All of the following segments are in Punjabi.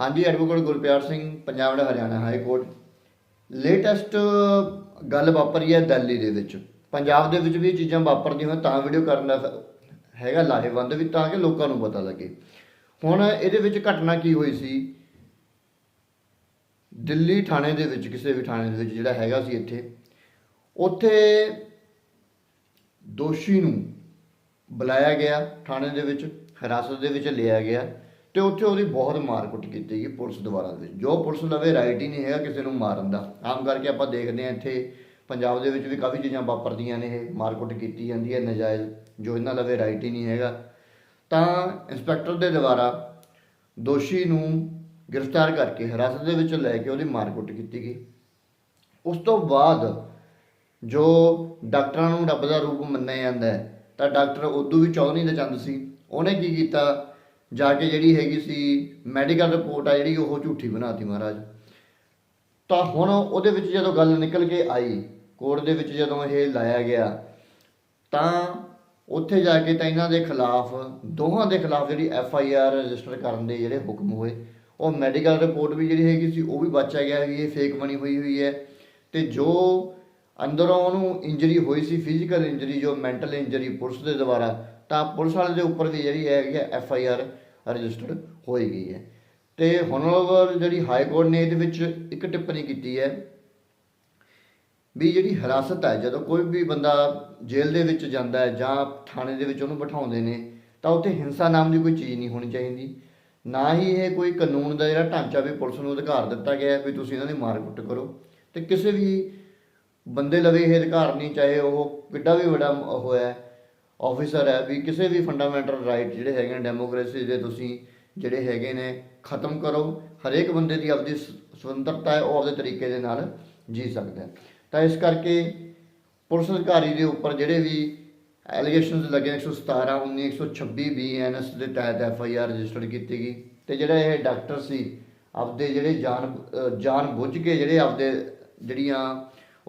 ਹਾਂਜੀ ਐਡਵੋਕੇਟ ਗੁਰਪਿਆਰ ਸਿੰਘ, ਪੰਜਾਬ ਦਾ ਹਰਿਆਣਾ ਹਾਈ ਕੋਰਟ ਲੇਟੈਸਟ ਗੱਲ ਵਾਪਰੀ ਹੈ ਦਿੱਲੀ ਦੇ ਵਿੱਚ। ਪੰਜਾਬ ਦੇ ਵਿੱਚ ਵੀ ਚੀਜ਼ਾਂ ਵਾਪਰਦੀਆਂ ਹੋਣ ਤਾਂ ਵੀਡੀਓ ਕਰਨ ਦਾ ਹੈਗਾ ਲਾਹੇਵੰਦ ਵੀ, ਤਾਂ ਕਿ ਲੋਕਾਂ ਨੂੰ ਪਤਾ ਲੱਗੇ। ਹੁਣ ਇਹਦੇ ਵਿੱਚ ਘਟਨਾ ਕੀ ਹੋਈ ਸੀ? ਦਿੱਲੀ ਥਾਣੇ ਦੇ ਵਿੱਚ, ਕਿਸੇ ਵੀ ਥਾਣੇ ਦੇ ਵਿੱਚ ਜਿਹੜਾ ਹੈਗਾ ਸੀ ਇੱਥੇ। ਉੱਥੇ ਦੋਸ਼ੀ ਨੂੰ ਬੁਲਾਇਆ ਗਿਆ, ਥਾਣੇ ਦੇ ਵਿੱਚ, ਹਿਰਾਸਤ ਦੇ ਵਿੱਚ ਲਿਆ ਗਿਆ। ਤੇ ਉੱਥੇ ਉਹਦੀ ਬਹੁਤ ਮਾਰਕੁੱਟ ਕੀਤੀ ਗਈ ਪੁਲਿਸ ਦੁਆਰਾ ਦੇ ਵਿੱਚ। ਜੋ ਪੁਲਿਸ ਲਵੇ ਰਾਈਟ ਹੀ ਨਹੀਂ ਹੈਗਾ ਕਿਸੇ ਨੂੰ ਮਾਰਨ ਦਾ। ਆਮ ਕਰਕੇ ਆਪਾਂ ਦੇਖਦੇ ਹਾਂ ਇੱਥੇ ਪੰਜਾਬ ਦੇ ਵਿੱਚ ਵੀ ਕਾਫੀ ਚੀਜ਼ਾਂ ਵਾਪਰਦੀਆਂ ਨੇ ਇਹ, ਮਾਰਕੁੱਟ ਕੀਤੀ ਜਾਂਦੀ ਹੈ, ਨਜਾਇਜ਼ ਜੋ ਇਹਨਾਂ ਲਵੇ ਰਾਈਟ ਹੀ ਨਹੀਂ ਹੈਗਾ। ਤਾਂ ਇੰਸਪੈਕਟਰ ਦੇ ਦੁਆਰਾ ਦੋਸ਼ੀ ਨੂੰ ਗ੍ਰਿਫਤਾਰ ਕਰਕੇ ਹਿਰਾਸਤ ਦੇ ਵਿੱਚ ਲੈ ਕੇ ਉਹਦੀ ਮਾਰਕੁੱਟ ਕੀਤੀ ਗਈ। ਉਸ ਤੋਂ ਬਾਅਦ ਜੋ ਡਾਕਟਰਾਂ ਨੂੰ ਰੱਬ ਦਾ ਰੂਪ ਮੰਨਿਆ ਜਾਂਦਾ ਹੈ, ਤਾਂ ਡਾਕਟਰ ਉਦੋਂ ਵੀ ਚੌਧਰੀ ਦਾ ਚੰਦ ਸੀ। ਉਹਨੇ ਕੀ ਕੀਤਾ? ਜਾ ਕੇ ਜਿਹੜੀ ਹੈਗੀ ਸੀ ਮੈਡੀਕਲ ਰਿਪੋਰਟ ਆ ਜਿਹੜੀ ਉਹ ਝੂਠੀ ਬਣਾਤੀ ਮਹਾਰਾਜ। ਤਾਂ ਹੁਣ ਉਹਦੇ ਵਿੱਚ ਜਦੋਂ ਗੱਲ ਨਿਕਲ ਕੇ ਆਈ, ਕੋਰਟ ਦੇ ਵਿੱਚ ਜਦੋਂ ਇਹ ਲਾਇਆ ਗਿਆ, ਤਾਂ ਉੱਥੇ ਜਾ ਕੇ ਤਾਂ ਇਹਨਾਂ ਦੇ ਖਿਲਾਫ, ਦੋਹਾਂ ਦੇ ਖਿਲਾਫ ਜਿਹੜੀ ਐਫ ਆਈ ਆਰ ਰਜਿਸਟਰ ਕਰਨ ਦੇ ਜਿਹੜੇ ਹੁਕਮ ਹੋਏ, ਉਹ ਮੈਡੀਕਲ ਰਿਪੋਰਟ ਵੀ ਜਿਹੜੀ ਹੈਗੀ ਸੀ ਉਹ ਵੀ ਬਚਿਆ ਗਿਆ ਵੀ ਇਹ ਫੇਕ ਬਣੀ ਹੋਈ ਹੋਈ ਹੈ। ਤੇ ਜੋ ਅੰਦਰੋਂ ਉਹਨੂੰ ਇੰਜਰੀ ਹੋਈ ਸੀ ਫਿਜ਼ੀਕਲ ਇੰਜਰੀ ਜੋ ਮੈਂਟਲ ਇੰਜਰੀ ਪੁਲਿਸ ਦੇ ਦੁਆਰਾ ਤਾਂ ਪੁਲਿਸ ਵਾਲੇ ਦੇ ਉੱਪਰ ਵੀ ਜਿਹੜੀ ਹੈਗੀ ਹੈ ਐਫ ਆਈ ਆਰ ਰਜਿਸਟਰਡ ਹੋਈ ਗਈ ਹੈ। ਤੇ ਹੋਨਰੇਬਲ ਜਿਹੜੀ ਹਾਈ ਕੋਰਟ ਨੇ ਇਹਦੇ ਵਿੱਚ ਇੱਕ ਟਿੱਪਣੀ ਕੀਤੀ ਹੈ ਵੀ ਜਿਹੜੀ ਹਿਰਾਸਤ ਹੈ, ਜਦੋਂ ਕੋਈ ਵੀ ਬੰਦਾ ਜੇਲ੍ਹ ਦੇ ਵਿੱਚ ਜਾਂਦਾ ਹੈ ਜਾਂ ਥਾਣੇ ਦੇ ਵਿੱਚ ਉਹਨੂੰ ਬਿਠਾਉਂਦੇ ਨੇ, ਤਾਂ ਉੱਥੇ ਹਿੰਸਾ ਨਾਮ ਦੀ ਕੋਈ ਚੀਜ਼ ਨਹੀਂ ਹੋਣੀ ਚਾਹੀਦੀ। ਨਾ ਹੀ ਇਹ ਕੋਈ ਕਾਨੂੰਨ ਦਾ ਜਿਹੜਾ ਢਾਂਚਾ ਵੀ ਪੁਲਿਸ ਨੂੰ ਅਧਿਕਾਰ ਦਿੱਤਾ ਗਿਆ ਹੈ ਵੀ ਤੁਸੀਂ ਇਹਨਾਂ ਦੀ ਮਾਰਕੁੱਟ ਕਰੋ। ਤੇ ਕਿਸੇ ਵੀ ਬੰਦੇ ਲਵੇ ਇਹ ਅਧਿਕਾਰ ਨਹੀਂ, ਚਾਹੇ ਉਹ ਕਿੱਡਾ ਵੀ ਵੱਡਾ ਹੋਇਆ ਆਫੀਸਰ ਹੈ ਵੀ ਕਿਸੇ ਵੀ ਫੰਡਾਮੈਂਟਲ ਰਾਈਟ ਜਿਹੜੇ ਹੈਗੇ ਨੇ ਡੈਮੋਕ੍ਰੇਸੀ ਦੇ ਤੁਸੀਂ ਜਿਹੜੇ ਹੈਗੇ ਨੇ ਖਤਮ ਕਰੋ। ਹਰੇਕ ਬੰਦੇ ਦੀ ਆਪਦੀ ਸ- ਸੁਤੰਤਰਤਾ ਹੈ, ਉਹ ਆਪਦੇ ਤਰੀਕੇ ਦੇ ਨਾਲ ਜੀ ਸਕਦਾ ਹੈ। ਤਾਂ ਇਸ ਕਰਕੇ ਪੁਲਿਸ ਅਧਿਕਾਰੀ ਦੇ ਉੱਪਰ ਜਿਹੜੇ ਵੀ ਐਲੀਗੇਸ਼ਨਸ ਲੱਗੇ ਨੇ 117 19 126 ਬੀਐਨਐਸ ਦੇ ਤਹਿਤ ਐਫ ਆਈ ਆਰ ਰਜਿਸਟਰਡ ਕੀਤੀ ਗਈ। ਤੇ ਜਿਹੜਾ ਇਹ ਡਾਕਟਰ ਸੀ, ਆਪਦੇ ਜਿਹੜੇ ਜਾਨ ਜਾਨ ਬੁੱਝ ਕੇ ਜਿਹੜੇ ਆਪਦੇ ਜਿਹੜੀਆਂ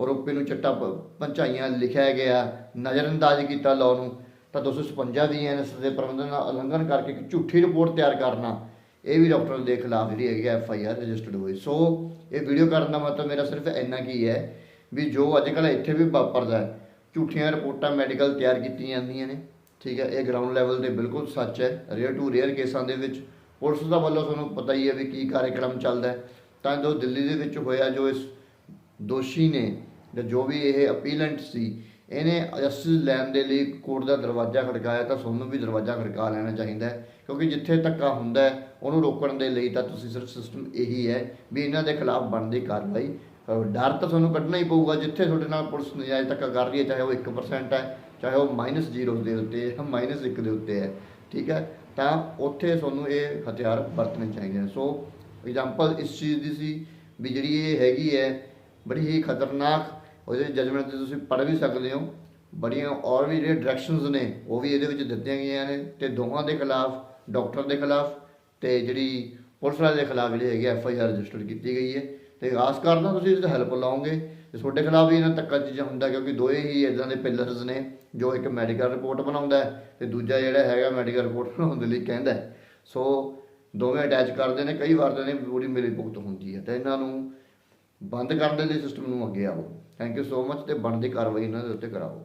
ਆਰੋਪੀ ਨੂੰ ਚੱਟਾ ਪ- ਪੰਚਾਈਆਂ ਲਿਖਿਆ ਗਿਆ, ਨਜ਼ਰਅੰਦਾਜ਼ ਕੀਤਾ ਲਾਅ ਨੂੰ ਤਾਂ 256 ਬੀਐਨਐਸ ਦੇ ਪ੍ਰਬੰਧਨ ਦਾ ਉਲੰਘਣ ਕਰਕੇ ਇੱਕ ਝੂਠੀ ਰਿਪੋਰਟ ਤਿਆਰ ਕਰਨਾ, ਇਹ ਵੀ ਡਾਕਟਰ ਦੇ ਖਿਲਾਫ ਜਿਹੜੀ ਹੈਗੀ ਐਫ ਆਈ ਆਰ ਰਜਿਸਟਰਡ ਹੋਈ। ਸੋ ਇਹ ਵੀਡੀਓ ਕਰਨ ਦਾ ਮਤਲਬ ਮੇਰਾ ਸਿਰਫ ਇੰਨਾ ਕੀ ਹੈ ਵੀ ਜੋ ਅੱਜ ਕੱਲ੍ਹ ਇੱਥੇ ਵੀ ਵਾਪਰਦਾ ਹੈ, ਝੂਠੀਆਂ ਰਿਪੋਰਟਾਂ ਮੈਡੀਕਲ ਤਿਆਰ ਕੀਤੀਆਂ ਜਾਂਦੀਆਂ ਨੇ, ਠੀਕ ਹੈ, ਇਹ ਗਰਾਊਂਡ ਲੈਵਲ ਤੇ ਬਿਲਕੁਲ ਸੱਚ ਹੈ ਰੇਅਰ ਟੂ ਰੇਅਰ ਕੇਸਾਂ ਦੇ ਵਿੱਚ ਪੁਲਿਸ ਦਾ ਵੱਲੋਂ ਤੁਹਾਨੂੰ ਪਤਾ ਹੀ ਹੈ ਵੀ ਕੀ ਕਾਰਜਕ੍ਰਮ ਚੱਲਦਾ ਤਾਂ ਜੋ ਦਿੱਲੀ ਦੇ ਵਿੱਚ ਹੋਇਆ ਜੋ ਇਸ ਦੋਸ਼ੀ ਨੇ ਜਾਂ ਜੋ ਵੀ ਇਹ ਅਪੀਲੈਂਟ ਸੀ ਇਹਨੇ ਜਸਟਿਸ ਲੈਣ ਦੇ ਲਈ ਕੋਰਟ ਦਾ ਦਰਵਾਜ਼ਾ ਖੜਕਾਇਆ ਤਾਂ ਤੁਹਾਨੂੰ ਵੀ ਦਰਵਾਜ਼ਾ ਖੜਕਾ ਲੈਣਾ ਚਾਹੀਦਾ ਹੈ, ਕਿਉਂਕਿ ਜਿੱਥੇ ਧੱਕਾ ਹੁੰਦਾ ਹੈ, ਉਹਨੂੰ ਰੋਕਣ ਦੇ ਲਈ ਤਾਂ ਤੁਸੀਂ ਸਿਰਫ ਸਿਸਟਮ ਇਹੀ ਹੈ ਵੀ ਇਹਨਾਂ ਦੇ ਖਿਲਾਫ ਬਣਦੀ ਕਾਰਵਾਈ ਕਰੋ। ਡਰ ਤਾਂ ਤੁਹਾਨੂੰ ਕੱਢਣਾ ਹੀ ਪਊਗਾ, ਜਿੱਥੇ ਤੁਹਾਡੇ ਨਾਲ ਪੁਲਿਸ ਨਜਾਇਜ਼ ਧੱਕਾ ਕਰ ਰਹੀ ਹੈ, ਚਾਹੇ ਉਹ 1% ਹੈ, ਚਾਹੇ ਉਹ -0 ਦੇ ਉੱਤੇ ਹੈ -1 ਦੇ ਉੱਤੇ ਹੈ, ਠੀਕ ਹੈ? ਤਾਂ ਉੱਥੇ ਤੁਹਾਨੂੰ ਇਹ ਹਥਿਆਰ ਵਰਤਣੇ ਚਾਹੀਦੇ ਨੇ। ਸੋ ਐਗਜ਼ਾਮਪਲ ਇਸ ਚੀਜ਼ ਦੀ ਸੀ ਵੀ ਜਿਹੜੀ ਇਹ ਹੈਗੀ ਹੈ, ਬੜੀ ਹੀ ਖਤਰਨਾਕ ਉਹਦੇ ਜਜਮੈਂਟ ਤੇ ਤੁਸੀਂ ਪੜ੍ਹ ਵੀ ਸਕਦੇ ਹੋ, ਬੜੀਆਂ ਔਰ ਵੀ ਜਿਹੜੇ ਡਾਇਰੈਕਸ਼ਨਸ ਨੇ, ਉਹ ਵੀ ਇਹਦੇ ਵਿੱਚ ਦਿੱਤੀਆਂ ਗਈਆਂ ਨੇ ਤੇ ਦੋਹਾਂ ਦੇ ਖਿਲਾਫ ਡਾਕਟਰ ਦੇ ਖਿਲਾਫ ਤੇ ਜਿਹੜੀ ਪੁਲਿਸ ਵਾਲੇ ਦੇ ਖਿਲਾਫ ਜਿਹੜੀ ਹੈਗੀ ਐਫ ਆਈ ਆਰ ਰਜਿਸਟਰ ਕੀਤੀ ਗਈ ਹੈ। ਤੇ ਆਸ ਕਰਦਾ ਤੁਸੀਂ ਇਹਦੀ ਹੈਲਪ ਲਾਓਗੇ। ਤੇ ਤੁਹਾਡੇ ਖਿਲਾਫ ਵੀ ਇਹਨਾਂ ਤੱਕਾ ਚੀਜ਼ਾਂ ਹੁੰਦਾ ਕਿਉਂਕਿ ਦੋਏ ਹੀ ਇਦਾਂ ਦੇ ਪਿਲਰਸ ਨੇ, ਜੋ ਇੱਕ ਮੈਡੀਕਲ ਰਿਪੋਰਟ ਬਣਾਉਂਦਾ ਹੈ ਤੇ ਦੂਜਾ ਜਿਹੜਾ ਹੈਗਾ ਮੈਡੀਕਲ ਰਿਪੋਰਟ ਬਣਾਉਣ ਦੇ ਲਈ ਕਹਿੰਦਾ ਸੋ ਦੋਵੇਂ ਅਟੈਚ ਕਰਦੇ ਨੇ, ਕਈ ਵਾਰ ਤਾਂ ਨੇ ਪੂਰੀ ਮਿਲੀ ਭੁਗਤ ਹੁੰਦੀ ਹੈ। ਤੇ ਇਹਨਾਂ ਨੂੰ ਬੰਦ ਕਰਨ ਦੇ ਲਈ ਸਿਸਟਮ ਨੂੰ ਅੱਗੇ ਆਓ ਥੈਂਕ ਯੂ ਸੋ ਮਚ ਤੇ ਬਣਦੀ ਕਾਰਵਾਈ ਇਹਨਾਂ ਦੇ ਉੱਤੇ ਕਰਾਓ।